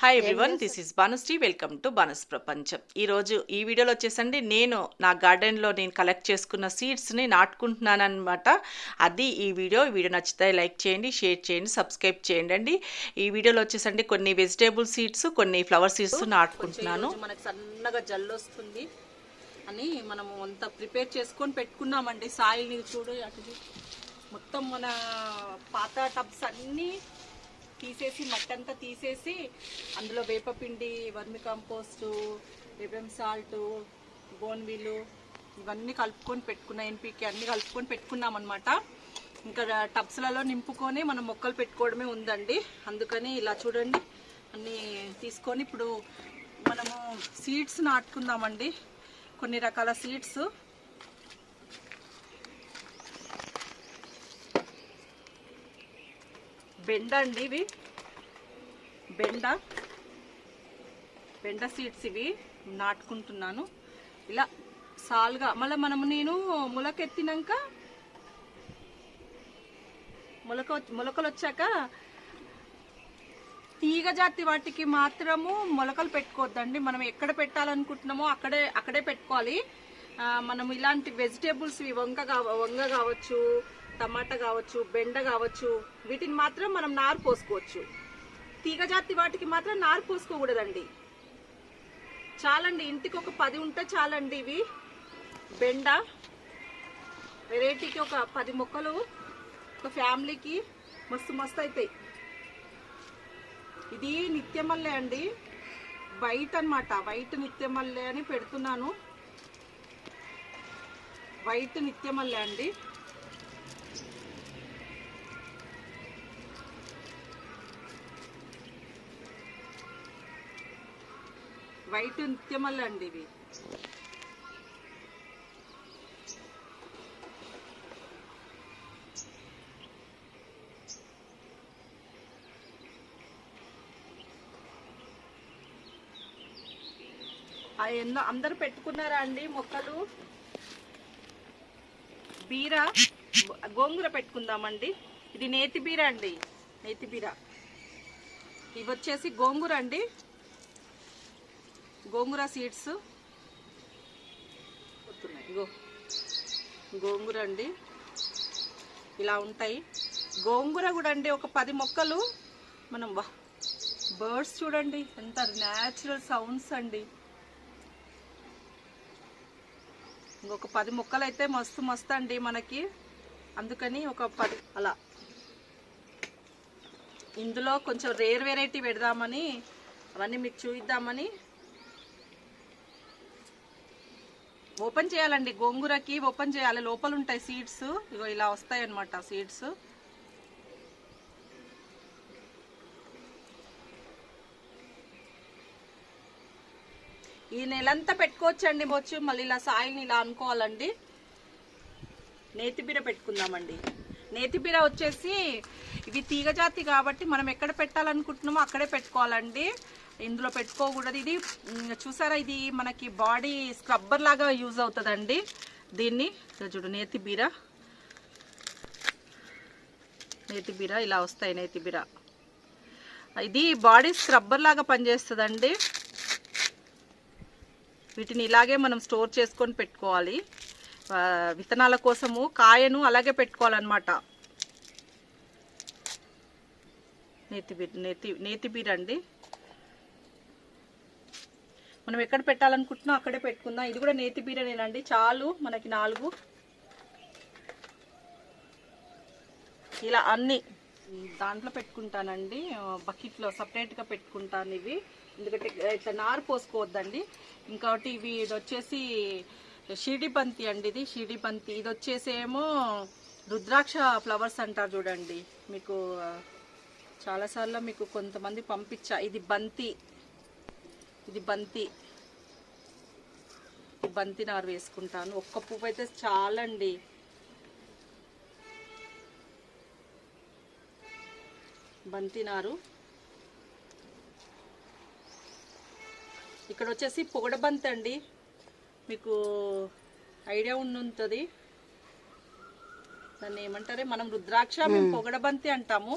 Hi everyone this is Banusri welcome to Banu's ప్రపంచం ఈరోజు ఈ వీడియోలో వచ్చేసండి నేను నా గార్డెన్లో నేను కలెక్ట్ చేసుకున్న సీడ్స్ని నాటుకుంటున్నాను అనమాట అది ఈ వీడియో. ఈ వీడియో నచ్చితే లైక్ చేయండి షేర్ చేయండి సబ్స్క్రైబ్ చేయండి అండి ఈ వీడియోలో వచ్చేసండి కొన్ని వెజిటేబుల్ సీడ్స్ కొన్ని ఫ్లవర్ సీడ్స్ నాటుకుంటున్నాను. మనకు సన్నగా జల్లు వస్తుంది అని మనము అంత ప్రిపేర్ చేసుకొని పెట్టుకున్నామండి. సాయిల్ని చూడు అటు. మొత్తం మన పాత టబ్స్ అన్నీ తీసేసి మట్టి అంతా తీసేసి అందులో వేపపిండి వర్మి కంపోస్టు వేపం సాల్ట్ బోన్వీలు ఇవన్నీ కలుపుకొని పెట్టుకున్న ఎన్పికి అన్ని కలుపుకొని పెట్టుకున్నాం అనమాట ఇంకా టబ్స్లలో నింపుకొని మనం మొక్కలు పెట్టుకోవడమే ఉందండి. అందుకని ఇలా చూడండి అన్నీ తీసుకొని ఇప్పుడు మనము సీడ్స్ నాటుకుందామండి. కొన్ని రకాల సీడ్స్ బెండ అండి ఇవి. బెండ. బెండ సీడ్స్ ఇవి నాటుకుంటున్నాను. ఇలా సాల్గా మళ్ళీ మనము నేను మొలకెత్తినాక మొలక మొలకలు వచ్చాక తీగ జాతి వాటికి మాత్రము మొలకలు పెట్టుకోవద్దండి. మనం ఎక్కడ పెట్టాలనుకుంటున్నామో అక్కడే అక్కడే పెట్టుకోవాలి. మనం ఇలాంటి వెజిటేబుల్స్ వంగ కావ వంగ కావచ్చు టమాటా కావచ్చు బెండ కావచ్చు వీటిని మాత్రం మనం నారు పోసుకోవచ్చు. తీగజాతి వాటికి మాత్రం నారు పోసుకోకూడదండి. చాలండి ఇంటికి ఒక పది ఉంటే చాలండి ఇవి. బెండ వెరైటీకి ఒక పది మొక్కలు ఒక ఫ్యామిలీకి మస్తు మస్తు అవుతాయి ఇది నిత్యమల్లె అండి. వైట్ అన్నమాట వైట్ నిత్యమల్లె అని పెడుతున్నాను. వైట్ నిత్యమల్లె అండి. వైట్ నిత్యమల్లె అండి ఇవి. ఎన్నో అందరు పెట్టుకున్నారా అండి మొక్కలు? బీర గోంగూర పెట్టుకుందామండి. ఇది నేతి బీర అండి. నేతి బీర. ఇవి వచ్చేసి గోంగూర అండి. గోంగూర సీడ్స్. వస్తున్నాయి. ఇగో గోంగూర అండి. ఇలా ఉంటాయి. గోంగూర కూడా అండి ఒక పది మొక్కలు. మనం వా బర్డ్స్ చూడండి ఎంత న్యాచురల్ సౌండ్స్ అండి. ఇంకొక పది మొక్కలు అయితే మస్తు మస్తు అండి మనకి. అందుకని ఒక పది అలా. ఇందులో కొంచెం రేర్ వెరైటీ పెడదామని అవన్నీ మీకు చూపిద్దామని ఓపెన్ చేయాలండి. గోంగూరకి ఓపెన్ చేయాలి. లోపల ఉంటాయి సీడ్స్. ఇగో ఇలా వస్తాయి అనమాట సీడ్స్. ఈ నెలంతా పెట్టుకోవచ్చండి బొచ్చు. మళ్ళీ ఇలా సాయిల్ని ఇలా అనుకోవాలండి. నేతిబీర పెట్టుకుందామండి. నేతిబీర వచ్చేసి ఇవి తీగజాతి కాబట్టి మనం ఎక్కడ పెట్టాలనుకుంటున్నామో అక్కడే పెట్టుకోవాలండి. ఇందులో పెట్టుకోకూడదు. ఇది చూసారా ఇది మనకి బాడీ స్క్రబ్బర్ లాగా యూజ్ అవుతుందండి దీన్ని. ప్రజడు నేతి బీర. నేతి బీర ఇలా వస్తాయి నేతిబీర ఇది బాడీ స్క్రబ్బర్ లాగా పనిచేస్తుందండి. వీటిని ఇలాగే మనం స్టోర్ చేసుకొని పెట్టుకోవాలి. విత్తనాల కోసము కాయను అలాగే పెట్టుకోవాలన్నమాట. నేతి నేతి నేతి బీర అండి. మనం ఎక్కడ పెట్టాలనుకుంటున్నాం అక్కడే పెట్టుకుందాం. ఇది కూడా నేతి బీరనేనండి. చాలు మనకి నాలుగు. ఇలా అన్ని దాంట్లో పెట్టుకుంటానండి. బకెట్లో సపరేట్గా పెట్టుకుంటాను ఇవి. ఎందుకంటే ఇట్లా నారు పోసుకోవద్దండి. ఇంకోటి ఇవి ఇది వచ్చేసి షిడి బంతి అండి ఇది షిడి బంతి. ఇది వచ్చేసి ఏమో రుద్రాక్ష ఫ్లవర్స్ అంటారు చూడండి. మీకు చాలాసార్లు మీకు కొంతమంది పంపించా. ఇది బంతి. ఇది బంతి. బంతి నారు వేసుకుంటాను. ఒక్క పువ్వు అయితే చాలండి. బంతి నారు. ఇక్కడ వచ్చేసి పొగడబంతి అండి. మీకు ఐడియా ఉండుంటుంది. దాన్ని ఏమంటారే? మనం రుద్రాక్ష మేము పొగడబంతి అంటాము.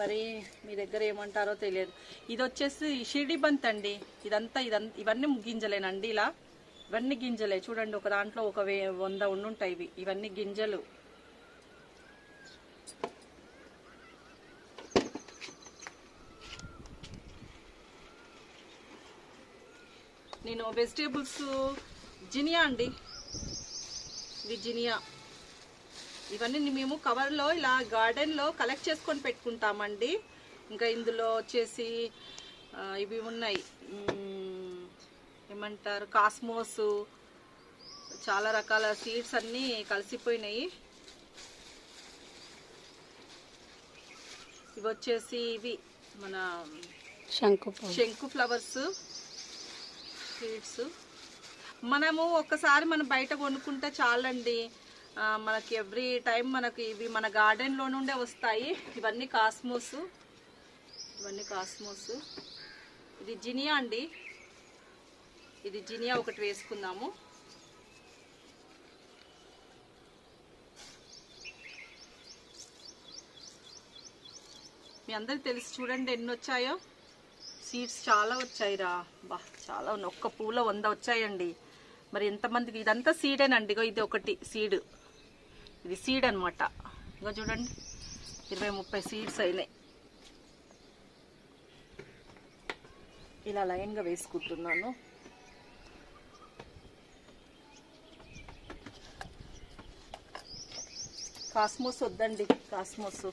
మరి మీ దగ్గర ఏమంటారో తెలియదు. ఇది వచ్చేసి షిరిడి బంత్ అండి. ఇదంతా ఇదంతా ఇవన్నీ గింజలేనండి ఇలా. ఇవన్నీ గింజలే. చూడండి ఒక దాంట్లో ఒక వే వంద ఉండుంటాయి ఇవి. ఇవన్నీ గింజలు. నేను వెజిటేబుల్స్ జినియా అండి. ఇది జినియా. ఇవన్నీ మేము కవర్లో ఇలా గార్డెన్లో కలెక్ట్ చేసుకొని పెట్టుకుంటామండి. ఇంకా ఇందులో వచ్చేసి ఇవి ఉన్నాయి. ఏమంటారు? కాస్మోస్ చాలా రకాల సీడ్స్ అన్నీ కలిసిపోయినాయి. ఇవి వచ్చేసి ఇవి మన శంకు శంకు ఫ్లవర్స్ సీడ్స్ మనము ఒక్కసారి మనం బయట కొనుక్కుంటే చాలండి. మనకి ఎవ్రీ టైం మనకి ఇవి మన గార్డెన్లో నుండే వస్తాయి. ఇవన్నీ కాస్మోస్ ఇవన్నీ కాస్మోస్ ఇది జినియా అండి. ఇది జినియా ఒకటి వేసుకుందాము. మీ అందరికి తెలిసి చూడండి ఎన్ని వచ్చాయో. సీడ్స్ చాలా వచ్చాయిరా. బా చాలా ఉన్నాయి. ఒక్క పూల వంద వచ్చాయండి. మరి ఎంతమందికి? ఇదంతా సీడేనండి ఇది ఒకటి సీడ్ ఇది సీడ్ అనమాట ఇంకా చూడండి. ఇరవై ముప్పై సీడ్స్ అయినాయి. ఇలా లైన్గా వేసుకుంటున్నాను. కాస్మోస్ వద్దండి కాస్మోస్.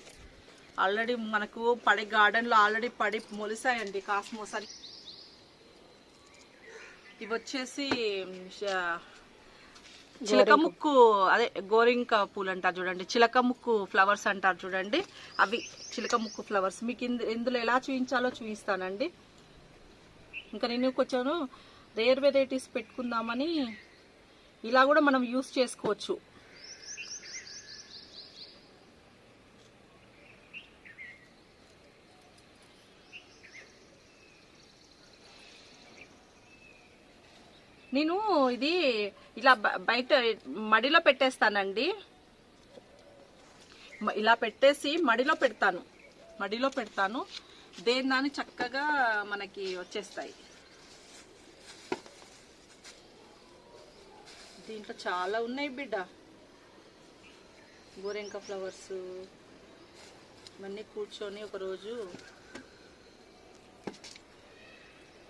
ఆల్రెడీ మనకు పడి గార్డెన్లో ఆల్రెడీ పడి మొలిసాయండి కాస్మోస్ అని. ఇవి వచ్చేసి చిలక ముక్కు అదే గోరింక పూలు అంటారు చూడండి చిలక ముక్కు ఫ్లవర్స్ అంటారు చూడండి. అవి చిలక ముక్కు ఫ్లవర్స్ మీకు ఇందులో ఎలా చూపించాలో చూపిస్తానండి ఇంకా నేను కొంచెం రేర్ వెరైటీస్ పెట్టుకుందామని ఇలా కూడా మనం యూస్ చేసుకోవచ్చు. నేను ఇది ఇలా బ- బయట మడిలో పెట్టేస్తానండి. ఇలా పెట్టేసి మడిలో పెడతాను. మడిలో పెడతాను. దేని దాన్ని చక్కగా మనకి వచ్చేస్తాయి. దీంట్లో చాలా ఉన్నాయి బిడ్డ. గోరెంక ఫ్లవర్స్ ఇవన్నీ కూర్చొని ఒకరోజు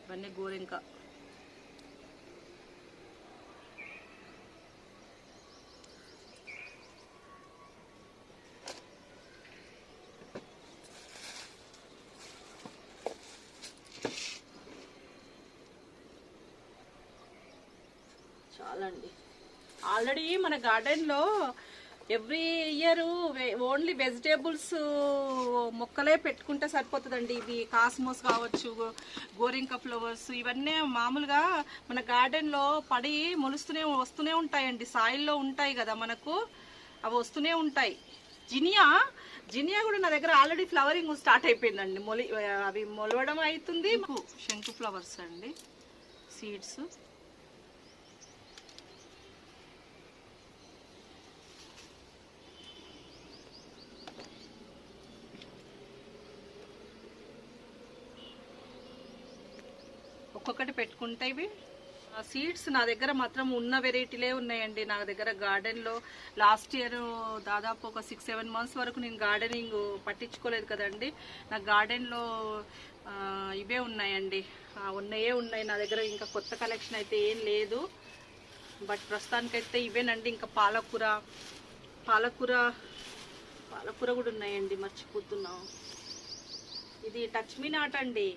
ఇవన్నీ గోరెంక. చాలా అండి ఆల్రెడీ మన గార్డెన్లో ఎవ్రీ ఇయర్ ఓన్లీ వెజిటేబుల్స్ మొక్కలే పెట్టుకుంటే సరిపోతుందండి. ఇవి కాస్మోస్ కావచ్చు గోరింక ఫ్లవర్స్ ఇవన్నీ మామూలుగా మన గార్డెన్లో పడి మొలుస్తూనే వస్తూనే ఉంటాయండి. సాయిల్లో ఉంటాయి కదా మనకు అవి వస్తూనే ఉంటాయి. జినియా జినియా కూడా నా దగ్గర ఆల్రెడీ ఫ్లవరింగ్ స్టార్ట్ అయిపోయిందండి. మొలి అవి మొలవడం అవుతుంది. శంకు ఫ్లవర్స్ అండి సీడ్స్. ఒక్కొక్కటి పెట్టుకుంటే ఇవి సీడ్స్ నా దగ్గర మాత్రం ఉన్న వెరైటీలే ఉన్నాయండి. నా దగ్గర గార్డెన్లో లాస్ట్ ఇయర్ దాదాపు ఒక సిక్స్ సెవెన్ మంత్స్ వరకు నేను గార్డెనింగ్ పట్టించుకోలేదు కదండి. నా గార్డెన్లో ఇవే ఉన్నాయండి. ఉన్నాయే ఉన్నాయి నా దగ్గర. ఇంకా కొత్త కలెక్షన్ అయితే ఏం లేదు. బట్ ప్రస్తుతానికైతే ఇవేనండి. ఇంకా పాలకూర పాలకూర పాలకూర కూడా ఉన్నాయండి. మర్చిపోతున్నాం. ఇది టచ్ మీ నాట్ అండి.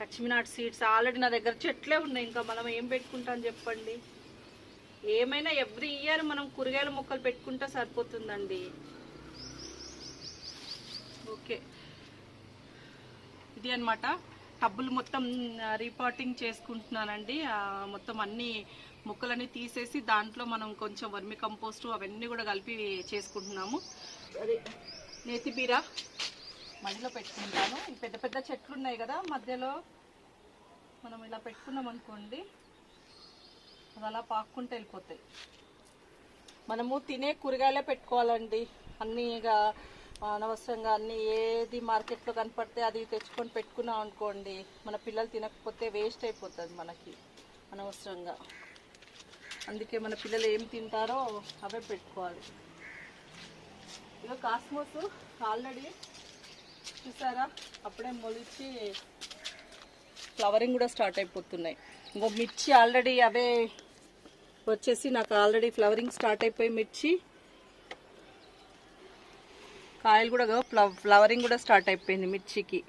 నాట్ సీడ్స్ ఆల్రెడీ నా దగ్గర చెట్లే ఉన్నాయి ఇంకా మనం ఏం పెట్టుకుంటాం చెప్పండి? ఏమైనా ఎవ్రీ ఇయర్ మనం కూరగాయల మొక్కలు పెట్టుకుంటే సరిపోతుందండి. ఓకే. ఇది అన్నమాట. టబ్బులు మొత్తం రీపాటింగ్ చేసుకుంటున్నానండి. మొత్తం అన్ని మొక్కలన్నీ తీసేసి దాంట్లో మనం కొంచెం వర్మి కంపోస్ట్ అవన్నీ కూడా కలిపి చేసుకుంటున్నాము. అదే. నేతి మధ్యలో మడిలో పెట్టుకుంటాను. ఈ పెద్ద పెద్ద చెట్లు ఉన్నాయి కదా మధ్యలో మనం ఇలా పెట్టుకున్నాం అనుకోండి అది అలా పాక్కుంటే వెళ్ళిపోతాయి. మనము తినే కూరగాయలే పెట్టుకోవాలండి. అన్నీ ఇక అనవసరంగా అన్నీ ఏది మార్కెట్లో కనపడితే అది తెచ్చుకొని పెట్టుకున్నాం అనుకోండి మన పిల్లలు తినకపోతే వేస్ట్ అయిపోతుంది మనకి అనవసరంగా. అందుకే మన పిల్లలు ఏం తింటారో అవే పెట్టుకోవాలి. ఇక కాస్మోస్ ఆల్రెడీ చూసారా? అప్పుడే మొలిచి ఫ్లవరింగ్ కూడా స్టార్ట్ అయిపోతున్నాయి. ఇంకో మిర్చి ఆల్రెడీ అవే వచ్చేసి నాకు ఆల్రెడీ ఫ్లవరింగ్ స్టార్ట్ అయిపోయి మిర్చి కాయలు కూడా ఫ్లవ ఫ్లవరింగ్ కూడా స్టార్ట్ అయిపోయింది మిర్చికి.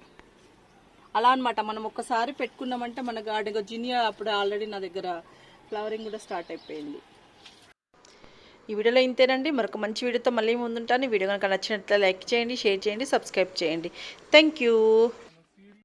అలా అనమాట మనం ఒక్కసారి పెట్టుకున్నామంటే మన గార్డెన్ జినియా అప్పుడు ఆల్రెడీ నా దగ్గర ఫ్లవరింగ్ కూడా స్టార్ట్ అయిపోయింది. ఈ వీడియోలో ఇంతేనండి. మరొక మంచి వీడియోతో మళ్ళీ ముందుంటాను. వీడియో కనుక నచ్చినట్లయితే లైక్ చేయండి షేర్ చేయండి సబ్స్క్రైబ్ చేయండి. Thank you.